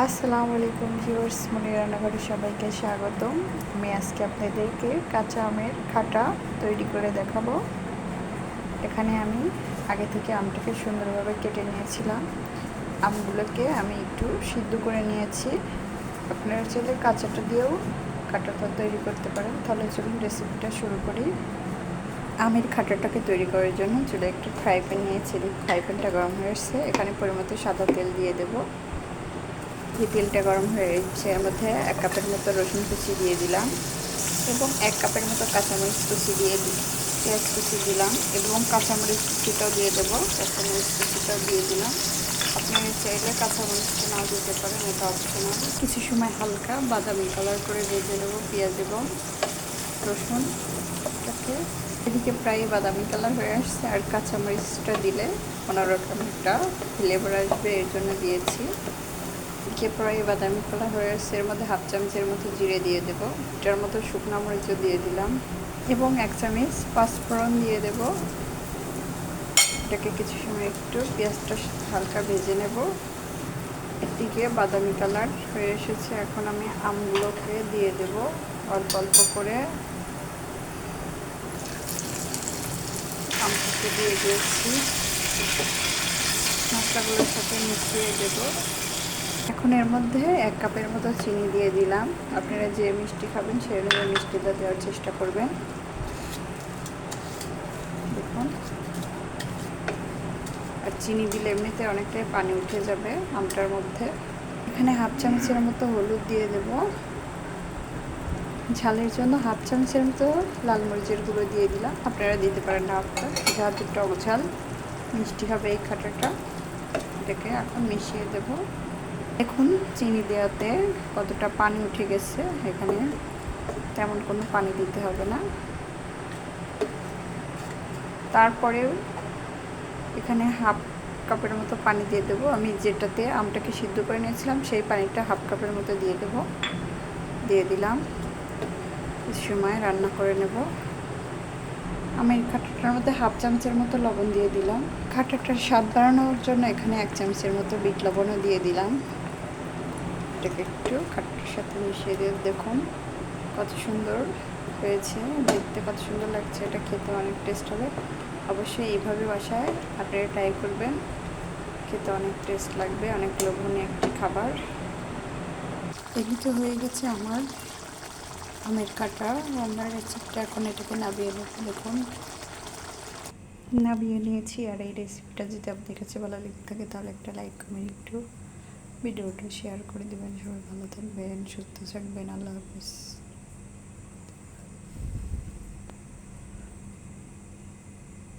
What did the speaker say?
আসসালামু আলাইকুম ভিউয়ার্স, মনি রান্নাঘরে সবাইকে স্বাগতম। আমি আজকে আপনাদেরকে কাঁচা আমের খাটা তৈরি করে দেখাবো। এখানে আমি আগে থেকে আমটাকে সুন্দরভাবে কেটে নিয়েছিলাম। আমগুলোকে আমি একটু সিদ্ধ করে নিয়েছি। আপনারা চাইলে কাঁচাটা দিয়েও কাটাটা তৈরি করতে পারেন। তাহলে চলুন রেসিপিটা শুরু করি। আমের খাটাটাকে তৈরি করার জন্য চুলে একটু ফ্রাই প্যান নিয়েছি। ফ্রাই প্যানটা গরম হয়েছে এখানে পরিমতো সাদা তেল দিয়ে দেবো। যে তেলটা গরম হয়ে এর মধ্যে এক কাপের মতো রসুন কুচি দিয়ে দিলাম এবং এক কাপের মতো কাঁচামরিচ কুচি দিয়ে পেঁয়াজ কুচি দিলাম এবং কাঁচামরিচ কুচিটাও দিয়ে দেবো। কাঁচামরিচ কুচিটাও দিয়ে দিলাম। আপনি চাইলে কাঁচামরিচটা নাও দিতে পারেন, এটা অপশনাল কিছু সময় হালকা বাদামি কালার করে ভেজে নেব, পেঁয়াজ এবং রসুনটাকে এদিকে প্রায় বাদামি কালার হয়ে আসছে আর কাঁচামরিচটা দিলে অন্যরকম একটা ফ্লেভার আসবে, এর জন্য দিয়েছি। যে প্রায় বাদামি কালার হয়ে আসছে এর মধ্যে হাফ চামচের মতো জিরে দিয়ে দেব। এটার মতো শুকনো মরিচও দিয়ে দিলাম। এবং এক চামচ পাঁচফোড়ন দিয়ে দেব। এটাকে কিছু সময় একটু পেঁয়াজটা হালকা ভেজে নেব। এদিকে বাদামি কালার হয়ে এসেছে। এখন আমি আমগুলোকে দিয়ে দেব অল্প অল্প করে। আমটাকে দিয়ে দিয়েছি। মশলাগুলোর সাথে মিশিয়ে দেবো। এখন এর মধ্যে এক কাপের মতো চিনি দিয়ে দিলাম। আপনারা যে মিষ্টি খাবেন সেই অনুযায়ী মিষ্টিটা দেওয়ার চেষ্টা করবেন। দেখুন। আর চিনি দিলে এমনিতে অনেকটাই পানি উঠে যাবে আমটার মধ্যে। এখানে হাফ চামচের মতো হলুদ দিয়ে দেব। ঝালের জন্য হাফ চামচের মতো লাল মরিচের গুঁড়ো দিয়ে দিলাম। আপনারা দিতে পারেন হাফটা। যেহেতু টক ঝাল, মিষ্টি হবে এই খাটাটা এটাকে এখন মিশিয়ে দেবো। এখন চিনি দেওয়াতে কতটা পানি উঠে গেছে এখানে তেমন কোনো পানি দিতে হবে না। তারপরেও এখানে হাফ কাপের মতো পানি দিয়ে দেবো। আমি যেটাতে আমটাকে সিদ্ধ করে নিয়েছিলাম সেই পানিটা হাফ কাপের মতো দিয়ে দেবো। দিয়ে দিলাম। সময় রান্না করে নেব। আমি খাটাটার মধ্যে হাফ চামচের মতো লবণ দিয়ে দিলাম। খাটাটার স্বাদ বাড়ানোর জন্য এখানে এক চামচের মতো বিট লবণও দিয়ে দিলাম। এটাকে একটু খাটটার সাথে মিশিয়ে দিয়ে দেখুন কত সুন্দর হয়েছে। দেখতে কত সুন্দর লাগছে, এটা খেতে অনেক টেস্ট হবে। অবশ্যই এইভাবে বাসায় আপনারা ট্রাই করবেন। খেতে অনেক টেস্ট লাগবে, অনেক লোভনীয় একটি খাবার। এগুলো হয়ে গেছে আমার আমের কাটা। রান্নার রেসিপিটা এখন এটাকে নাবিয়ে নেব, দেখুন। নাবিয়ে নিয়েছি আর এই রেসিপিটা যদি আপনার কাছে ভালো লেগে থাকে তাহলে একটা লাইক কমেন্ট একটু। ভিডিওটা শেয়ার করে দেবেন সবাই ভালো থাকবেন সুস্থ থাকবেন আল্লাহ হাফিজ।